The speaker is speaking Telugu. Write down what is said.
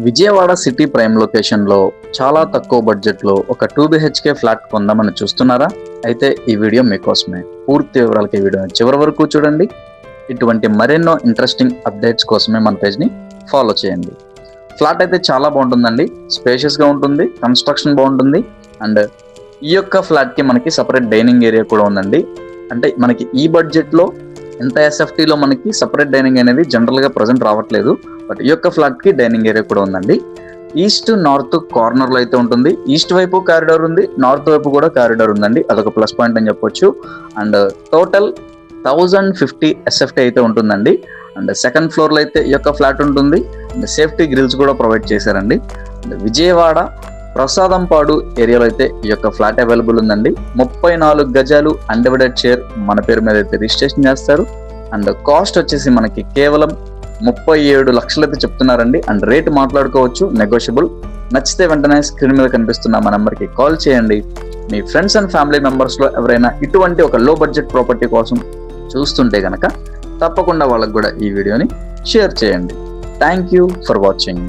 విజయవాడ సిటీ ప్రైమ్ లొకేషన్లో చాలా తక్కువ బడ్జెట్లో ఒక టూ బిహెచ్కే ఫ్లాట్ కొందామని చూస్తున్నారా? అయితే ఈ వీడియో మీకోసమే. పూర్తి వివరాలకి వీడియో చివరి వరకు చూడండి. ఇటువంటి మరెన్నో ఇంట్రెస్టింగ్ అప్డేట్స్ కోసమే మన పేజ్ని ఫాలో చేయండి. ఫ్లాట్ అయితే చాలా బాగుంటుందండి. స్పేషియస్గా ఉంటుంది. కన్స్ట్రక్షన్ బాగుంటుంది. అండ్ ఈ యొక్క ఫ్లాట్కి మనకి సపరేట్ డైనింగ్ ఏరియా కూడా ఉందండి. అంటే మనకి ఈ బడ్జెట్లో ఎంత ఎస్ఎఫ్టీలో మనకి సపరేట్ డైనింగ్ అనేది జనరల్గా ప్రజెంట్ రావట్లేదు బట్ ఈ యొక్క ఫ్లాట్కి డైనింగ్ ఏరియా కూడా ఉందండి. ఈస్ట్ నార్త్ కార్నర్లో అయితే ఉంటుంది. ఈస్ట్ వైపు కారిడార్ ఉంది నార్త్ వైపు కూడా కారిడార్ ఉందండి. అదొక ప్లస్ పాయింట్ అని చెప్పొచ్చు. And total thousand fifty SFT అయితే ఉంటుందండి. అండ్ సెకండ్ ఫ్లోర్లో అయితే ఈ యొక్క ఫ్లాట్ ఉంటుంది. అండ్ సేఫ్టీ గ్రిల్స్ కూడా ప్రొవైడ్ చేశారండి. అండ్ విజయవాడ ప్రసాదంపాడు ఏరియాలో అయితే ఈ యొక్క ఫ్లాట్ అవైలబుల్ ఉందండి. ముప్పై నాలుగు గజాలు అన్డివైడెడ్ షేర్ మన పేరు మీద అయితే రిజిస్ట్రేషన్ చేస్తారు. అండ్ కాస్ట్ వచ్చేసి మనకి కేవలం ముప్పై ఏడు లక్షలు అయితే చెప్తున్నారండి. అండ్ రేట్ మాట్లాడుకోవచ్చు నెగోషియబుల్ నచ్చితే వెంటనే స్క్రీన్ మీద కనిపిస్తున్న మా నెంబర్కి కాల్ చేయండి. మీ ఫ్రెండ్స్ అండ్ ఫ్యామిలీ మెంబర్స్లో ఎవరైనా ఇటువంటి ఒక లో బడ్జెట్ ప్రాపర్టీ కోసం చూస్తుంటే కనుక తప్పకుండా వాళ్ళకు కూడా ఈ వీడియోని షేర్ చేయండి. Thank you for watching